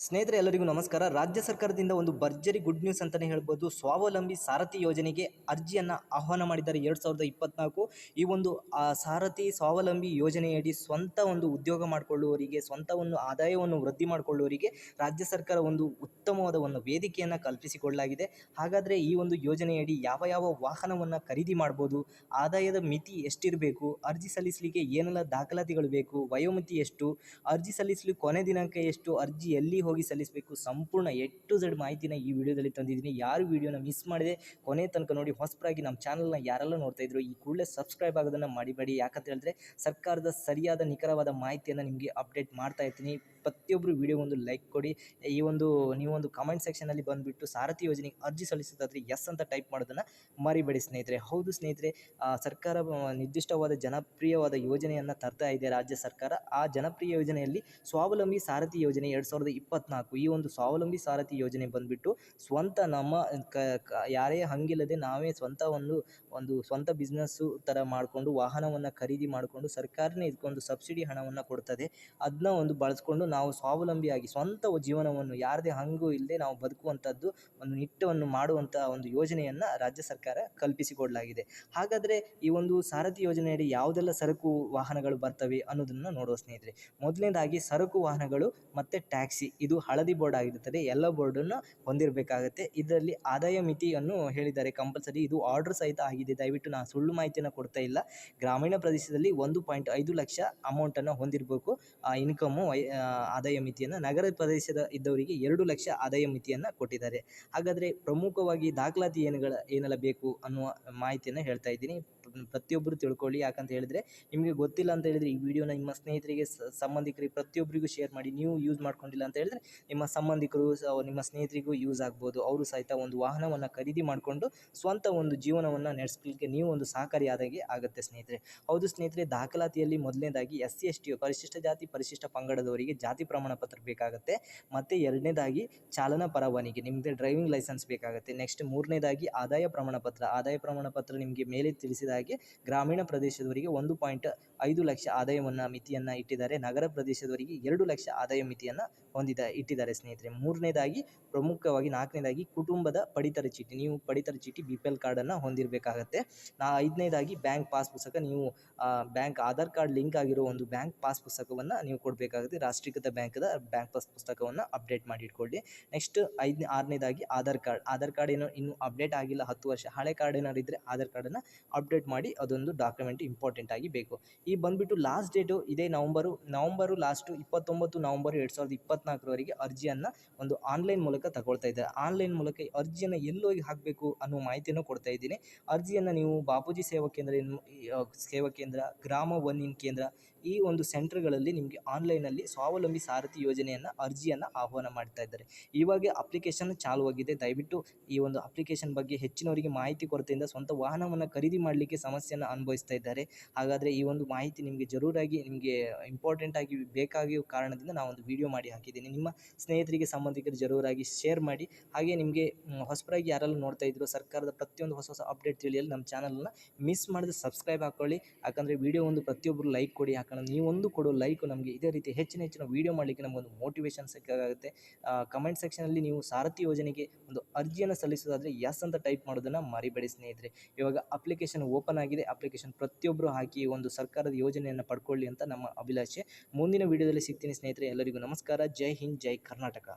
ಸ್ನೇಹಿತರೆ, ಎಲ್ಲರಿಗೂ ನಮಸ್ಕಾರ. ರಾಜ್ಯ ಸರ್ಕಾರದಿಂದ ಒಂದು ಭರ್ಜರಿ ಗುಡ್ ನ್ಯೂಸ್ ಅಂತಲೇ ಹೇಳ್ಬೋದು. ಸ್ವಾವಲಂಬಿ ಸಾರಥಿ ಯೋಜನೆಗೆ ಅರ್ಜಿಯನ್ನು ಆಹ್ವಾನ ಮಾಡಿದ್ದಾರೆ ಎರಡು ಸಾವಿರದ ಇಪ್ಪತ್ನಾಲ್ಕು. ಈ ಒಂದು ಸಾರಥಿ ಸ್ವಾವಲಂಬಿ ಯೋಜನೆಯಡಿ ಸ್ವಂತ ಒಂದು ಉದ್ಯೋಗ ಮಾಡಿಕೊಳ್ಳುವವರಿಗೆ, ಸ್ವಂತ ಒಂದು ಆದಾಯವನ್ನು ವೃದ್ಧಿ ಮಾಡಿಕೊಳ್ಳುವವರಿಗೆ ರಾಜ್ಯ ಸರ್ಕಾರ ಒಂದು ಉತ್ತಮವಾದ ಒಂದು ವೇದಿಕೆಯನ್ನು ಕಲ್ಪಿಸಿಕೊಳ್ಳಲಾಗಿದೆ. ಹಾಗಾದರೆ ಈ ಒಂದು ಯೋಜನೆಯಡಿ ಯಾವ ಯಾವ ವಾಹನವನ್ನು ಖರೀದಿ ಮಾಡ್ಬೋದು, ಆದಾಯದ ಮಿತಿ ಎಷ್ಟಿರಬೇಕು, ಅರ್ಜಿ ಸಲ್ಲಿಸಲಿಕ್ಕೆ ಏನೆಲ್ಲ ದಾಖಲಾತಿಗಳು ಬೇಕು, ವಯೋಮಿತಿ ಎಷ್ಟು, ಅರ್ಜಿ ಸಲ್ಲಿಸಲು ಕೊನೆ ದಿನಾಂಕ ಎಷ್ಟು, ಅರ್ಜಿ ಎಲ್ಲಿ ಹೋಗಿ ಸಲ್ಲಿಸಬೇಕು. ಸಂಪೂರ್ಣ ಎ ಟು ಝಡ್ ಮಾಹಿತಿನ ಈ ವಿಡಿಯೋದಲ್ಲಿ ತಂದಿದ್ದೀನಿ. ಯಾರು ವಿಡಿಯೋನ ಮಿಸ್ ಮಾಡಿದೆ ಕೊನೆ ತನಕ ನೋಡಿ ಹೊಸಬರಾಗಿ ನಮ್ಮ ಚಾನಲ್ನ ಯಾರೆಲ್ಲ ನೋಡ್ತಾ ಇದ್ರು, ಈ ಕೂಡಲೇ ಸಬ್ಸ್ಕ್ರೈಬ್ ಆಗೋದನ್ನು ಮಾಡಿಬೇಡಿ ಯಾಕಂತ ಹೇಳಿದ್ರೆ ಸರ್ಕಾರದ ಸರಿಯಾದ ನಿಖರವಾದ ಮಾಹಿತಿಯನ್ನು ನಿಮಗೆ ಅಪ್ಡೇಟ್ ಮಾಡ್ತಾ ಇರ್ತೀನಿ. ಪ್ರತಿಯೊಬ್ಬರು ವಿಡಿಯೋ ಒಂದು ಲೈಕ್ ಕೊಡಿ. ಈ ಒಂದು ನೀವೊಂದು ಕಮೆಂಟ್ ಸೆಕ್ಷನಲ್ಲಿ ಬಂದುಬಿಟ್ಟು ಸಾರಥಿ ಯೋಜನೆಗೆ ಅರ್ಜಿ ಸಲ್ಲಿಸೋದಾದ್ರೆ ಎಸ್ ಅಂತ ಟೈಪ್ ಮಾಡೋದನ್ನು ಮರಿಬೇಡಿ ಸ್ನೇಹಿತರೆ. ಹೌದು ಸ್ನೇಹಿತರೆ ಸರ್ಕಾರ ನಿರ್ದಿಷ್ಟವಾದ ಜನಪ್ರಿಯವಾದ ಯೋಜನೆಯನ್ನು ತರ್ತಾ ಇದೆ ರಾಜ್ಯ ಸರ್ಕಾರ. ಆ ಜನಪ್ರಿಯ ಯೋಜನೆಯಲ್ಲಿ ಸ್ವಾವಲಂಬಿ ಸಾರಥಿ ಯೋಜನೆ ಎರಡು ಸಾವಿರದ ಇಪ್ಪತ್ನಾಲ್ಕು. ಈ ಒಂದು ಸ್ವಾವಲಂಬಿ ಸಾರಥಿ ಯೋಜನೆ ಬಂದುಬಿಟ್ಟು ಸ್ವಂತ ನಮ್ಮ, ಕ- ಯಾರೇ ಹಂಗಿಲ್ಲದೆ ನಾವೇ ಸ್ವಂತ ಒಂದು ಒಂದು ಸ್ವಂತ ಬಿಸ್ನೆಸ್ಸು ಥರ ಮಾಡಿಕೊಂಡು, ವಾಹನವನ್ನು ಖರೀದಿ ಮಾಡಿಕೊಂಡು, ಸರ್ಕಾರನೇ ಇದಕ್ಕೊಂದು ಸಬ್ಸಿಡಿ ಹಣವನ್ನು ಕೊಡ್ತದೆ. ಅದನ್ನ ಒಂದು ಬಳಸ್ಕೊಂಡು ನಾವು ಸ್ವಾವಲಂಬಿಯಾಗಿ ಸ್ವಂತ ಜೀವನವನ್ನು ಯಾರದೇ ಹಂಗೂ ಇಲ್ಲದೆ ನಾವು ಬದುಕುವಂಥದ್ದು, ಒಂದು ನಿಟ್ಟವನ್ನು ಮಾಡುವಂಥ ಒಂದು ಯೋಜನೆಯನ್ನು ರಾಜ್ಯ ಸರ್ಕಾರ ಕಲ್ಪಿಸಿಕೊಡಲಾಗಿದೆ. ಹಾಗಾದರೆ ಈ ಒಂದು ಸಾರಥಿ ಯೋಜನೆಯಡಿ ಯಾವುದೆಲ್ಲ ಸರಕು ವಾಹನಗಳು ಬರ್ತವೆ ಅನ್ನೋದನ್ನು ನೋಡುವ ಸ್ನೇಹಿತರೆ, ಮೊದಲನೇದಾಗಿ ಸರಕು ವಾಹನಗಳು ಮತ್ತು ಟ್ಯಾಕ್ಸಿ, ಇದು ಹಳದಿ ಬೋರ್ಡ್ ಆಗಿರುತ್ತದೆ ಎಲ್ಲ ಬೋರ್ಡನ್ನು ಹೊಂದಿರಬೇಕಾಗತ್ತೆ. ಇದರಲ್ಲಿ ಆದಾಯ ಮಿತಿಯನ್ನು ಹೇಳಿದ್ದಾರೆ ಕಂಪಲ್ಸರಿ, ಇದು ಆರ್ಡರ್ ಸಹಿತ ಆಗಿದೆ. ದಯವಿಟ್ಟು ನಾನು ಸುಳ್ಳು ಮಾಹಿತಿಯನ್ನು ಕೊಡ್ತಾ ಇಲ್ಲ. ಗ್ರಾಮೀಣ ಪ್ರದೇಶದಲ್ಲಿ ಒಂದು ಪಾಯಿಂಟ್ ಐದು ಲಕ್ಷ ಅಮೌಂಟನ್ನು ಹೊಂದಿರಬೇಕು ಇನ್ಕಮ್ಮು ಆದಾಯ ಮಿತಿಯನ್ನು ನಗರ ಪ್ರದೇಶದ ಇದ್ದವರಿಗೆ ಎರಡು ಲಕ್ಷ ಆದಾಯ ಮಿತಿಯನ್ನು ಕೊಟ್ಟಿದ್ದಾರೆ. ಹಾಗಾದರೆ ಪ್ರಮುಖವಾಗಿ ದಾಖಲಾತಿ ಏನುಗಳ, ಏನೆಲ್ಲ ಬೇಕು ಅನ್ನುವ ಮಾಹಿತಿಯನ್ನು ಹೇಳ್ತಾ ಇದ್ದೀನಿ. ಪ್ರತಿಯೊಬ್ಬರು ತಿಳ್ಕೊಳ್ಳಿ. ಯಾಕಂತ ಹೇಳಿದ್ರೆ ನಿಮಗೆ ಗೊತ್ತಿಲ್ಲ ಅಂತ ಹೇಳಿದ್ರೆ ಈ ವಿಡಿಯೋನ ನಿಮ್ಮ ಸ್ನೇಹಿತರಿಗೆ ಸಂಬಂಧಿಕರಿಗೆ ಪ್ರತಿಯೊಬ್ಬರಿಗೂ ಶೇರ್ ಮಾಡಿ. ನೀವು ಯೂಸ್ ಮಾಡ್ಕೊಂಡಿಲ್ಲ ಅಂತ ಹೇಳಿದ್ರೆ ನಿಮ್ಮ ಸಂಬಂಧಿಕರು ನಿಮ್ಮ ಸ್ನೇಹಿತರಿಗೂ ಯೂಸ್ ಆಗ್ಬೋದು. ಅವರು ಸಹಿತ ಒಂದು ವಾಹನವನ್ನು ಖರೀದಿ ಮಾಡಿಕೊಂಡು ಸ್ವಂತ ಒಂದು ಜೀವನವನ್ನು ನಡೆಸಲಿಕ್ಕೆ ನೀವು ಒಂದು ಸಹಕಾರಿಯಾದಾಗೆ ಆಗುತ್ತೆ ಸ್ನೇಹಿತರೆ. ಹೌದು ಸ್ನೇಹಿತರೆ, ದಾಖಲಾತಿಯಲ್ಲಿ ಮೊದಲನೇದಾಗಿ ಎಸ್ ಸಿ ಎಸ್ ಟಿ ಪರಿಶಿಷ್ಟ ಜಾತಿ, ಪರಿಶಿಷ್ಟ ಪಂಗಡದವರಿಗೆ ಜಾತಿ ಪ್ರಮಾಣ ಪತ್ರ ಬೇಕಾಗುತ್ತೆ. ಮತ್ತು ಎರಡನೇದಾಗಿ ಚಾಲನಾ ಪರವಾನಿಗೆ ನಿಮಗೆ ಡ್ರೈವಿಂಗ್ ಲೈಸೆನ್ಸ್ ಬೇಕಾಗುತ್ತೆ. ನೆಕ್ಸ್ಟ್ ಮೂರನೇದಾಗಿ ಆದಾಯ ಪ್ರಮಾಣ ಪತ್ರ. ಆದಾಯ ಪ್ರಮಾಣ ಪತ್ರ ನಿಮಗೆ ಮೇಲೆ ತಿಳಿಸಿದ ಹಾಗೆ ಗ್ರಾಮೀಣ ಪ್ರದೇಶದವರಿಗೆ ಒಂದು ಪಾಯಿಂಟ್ ಐದು ಲಕ್ಷ ಆದಾಯವನ್ನು ಮಿತಿಯನ್ನು ಇಟ್ಟಿದ್ದಾರೆ. ನಗರ ಪ್ರದೇಶದವರಿಗೆ ಎರಡು ಲಕ್ಷ ಆದಾಯ ಮಿತಿಯನ್ನು ಹೊಂದಿದ, ಇಟ್ಟಿದ್ದಾರೆ ಸ್ನೇಹಿತರೆ. ಮೂರನೇದಾಗಿ, ಪ್ರಮುಖವಾಗಿ ನಾಲ್ಕನೇದಾಗಿ ಕುಟುಂಬದ ಪಡಿತರ ಚೀಟಿ. ನೀವು ಪಡಿತರ ಚೀಟಿ ಬಿ ಪಿ ಎಲ್ ಕಾರ್ಡನ್ನು ಹೊಂದಿರಬೇಕಾಗತ್ತೆ. ನಾ, ಐದನೇದಾಗಿ ಬ್ಯಾಂಕ್ ಪಾಸ್ ಪುಸ್ತಕ. ನೀವು ಬ್ಯಾಂಕ್ ಆಧಾರ್ ಕಾರ್ಡ್ ಲಿಂಕ್ ಆಗಿರೋ ಒಂದು ಬ್ಯಾಂಕ್ ಪಾಸ್ ಪುಸ್ತಕವನ್ನು ನೀವು ಕೊಡಬೇಕಾಗುತ್ತೆ. ರಾಷ್ಟ್ರೀಕೃತ ಬ್ಯಾಂಕ್ದ ಬ್ಯಾಂಕ್ ಪಾಸ್ ಪುಸ್ತಕವನ್ನು ಅಪ್ಡೇಟ್ ಮಾಡಿ ಇಟ್ಕೊಳ್ಳಿ. ನೆಕ್ಸ್ಟ್ ಐದನೇ, ಆರನೇದಾಗಿ ಆಧಾರ್ ಕಾರ್ಡ್. ಆಧಾರ್ ಕಾರ್ಡ್ ಏನೋ, ಇನ್ನೂ ಅಪ್ಡೇಟ್ ಆಗಿಲ್ಲ. ಹತ್ತು ವರ್ಷ. ಹಳೆ ಕಾರ್ಡ್ ಏನಾದ್ರು ಇದ್ದರೆ ಆಧಾರ್ ಕಾರ್ಡನ್ನು ಅಪ್ಡೇಟ್ ಅದೊಂದು ಡಾಕ್ಯುಮೆಂಟ್ ಇಂಪಾರ್ಟೆಂಟ್ ಆಗಿ ಬೇಕು. ಈ ಬಂದುಬಿಟ್ಟು ಲಾಸ್ಟ್ ಡೇಟು ಇದೇ ನವಂಬರು ನವಂಬರು ಲಾಸ್ಟು ಇಪ್ಪತ್ತೊಂಬತ್ತು, ನವಂಬರ್ ಎರಡು ಸಾವಿರದ ಇಪ್ಪತ್ನಾಲ್ಕರವರೆಗೆ ಅರ್ಜಿಯನ್ನು ಒಂದು ಆನ್ಲೈನ್ ಮೂಲಕ ತಗೊಳ್ತಾ ಇದ್ದಾರೆ. ಆನ್ಲೈನ್ ಮೂಲಕ ಅರ್ಜಿಯನ್ನು ಎಲ್ಲೋಗಿ ಹಾಕಬೇಕು ಅನ್ನೋ ಮಾಹಿತಿಯನ್ನು ಕೊಡ್ತಾ ಇದ್ದೀನಿ. ಅರ್ಜಿಯನ್ನು ನೀವು ಬಾಪೂಜಿ ಸೇವಾ ಕೇಂದ್ರ ಸೇವಾ ಕೇಂದ್ರ, ಗ್ರಾಮ ಒನ್ ಇನ್ ಕೇಂದ್ರ ಈ ಒಂದು ಸೆಂಟರ್ಗಳಲ್ಲಿ ನಿಮಗೆ ಆನ್ಲೈನಲ್ಲಿ ಸ್ವಾವಲಂಬಿ ಸಾರಥಿ ಯೋಜನೆಯನ್ನು ಅರ್ಜಿಯನ್ನು ಆಹ್ವಾನ ಮಾಡ್ತಾ ಇದ್ದಾರೆ. ಇವಾಗ ಅಪ್ಲಿಕೇಶನ್ ಚಾಲುವಾಗಿದೆ. ದಯವಿಟ್ಟು ಈ ಒಂದು ಅಪ್ಲಿಕೇಶನ್ ಬಗ್ಗೆ ಹೆಚ್ಚಿನವರಿಗೆ ಮಾಹಿತಿ ಕೊರತೆಯಿಂದ ಸ್ವಂತ ವಾಹನವನ್ನು ಖರೀದಿ ಮಾಡಲಿಕ್ಕೆ ಸಮಸ್ಯೆಯನ್ನು ಅನುಭವಿಸ್ತಾ ಇದ್ದಾರೆ. ಹಾಗಾದರೆ ಈ ಒಂದು ಮಾಹಿತಿ ನಿಮಗೆ ಜರೂರಾಗಿ, ನಿಮಗೆ ಇಂಪಾರ್ಟೆಂಟ್ ಆಗಿ ಬೇಕಾಗಿರೋ ಕಾರಣದಿಂದ ಒಂದು ವಿಡಿಯೋ ಮಾಡಿ ಹಾಕಿದ್ದೀನಿ. ನಿಮ್ಮ ಸ್ನೇಹಿತರಿಗೆ ಸಂಬಂಧಿಕರು ಜರೂರಾಗಿ ಶೇರ್ ಮಾಡಿ. ಹಾಗೆ ನಿಮಗೆ ಹೊಸಬರಾಗಿ ಯಾರೆಲ್ಲ ನೋಡ್ತಾ ಇದ್ರು, ಸರ್ಕಾರದ ಪ್ರತಿಯೊಂದು ಹೊಸ ಹೊಸ ಅಪ್ಡೇಟ್ ತಿಳಿಯಲು, ನಮ್ಮ ಚಾನಲನ್ನು ಮಿಸ್ ಮಾಡಿದ್ರೆ ಸಬ್ಸ್ಕ್ರೈಬ್ ಹಾಕ್ಕೊಳ್ಳಿ ಯಾಕಂದರೆ ವಿಡಿಯೋ ಒಂದು ಪ್ರತಿಯೊಬ್ಬರು ಲೈಕ್ ಕೊಡಿ. ಯಾಕಂದ್ರೆ ನೀವೊಂದು ಕೊಡೋ ಲೈಕ್ ನಮಗೆ ಇದೇ ರೀತಿ ಹೆಚ್ಚಿನ ಹೆಚ್ಚಿನ ವಿಡಿಯೋ ಮಾಡಲಿಕ್ಕೆ ನಮಗೊಂದು ಮೋಟಿವೇಶನ್ ಸಿಕ್ಕಾಗುತ್ತೆ. ಕಮೆಂಟ್ ಸೆಕ್ಷನಲ್ಲಿ ನೀವು ಸಾರಥಿ ಯೋಜನೆಗೆ ಒಂದು ಅರ್ಜಿಯನ್ನು ಸಲ್ಲಿಸೋದಾದರೆ ಎಸ್ ಅಂತ ಟೈಪ್ ಮಾಡೋದನ್ನು ಮರಿಬೇಡಿ ಸ್ನೇಹಿತರೆ. ಇವಾಗ ಅಪ್ಲಿಕೇಶನ್ ಓಪನ್ ಆಗಿದೆ. ಅಪ್ಲಿಕೇಶನ್ ಪ್ರತಿಯೊಬ್ಬರು ಹಾಕಿ ಒಂದು ಸರ್ಕಾರದ ಯೋಜನೆಯನ್ನು ಪಡ್ಕೊಳ್ಳಿ ಅಂತ ನಮ್ಮ ಅಭಿಲಾಷೆ. ಮುಂದಿನ ವಿಡಿಯೋದಲ್ಲಿ ಸಿಗ್ತೀನಿ ಸ್ನೇಹಿತರೆ, ಎಲ್ಲರಿಗೂ ನಮಸ್ಕಾರ. ಜೈ ಹಿಂದ್, ಜೈ ಕರ್ನಾಟಕ.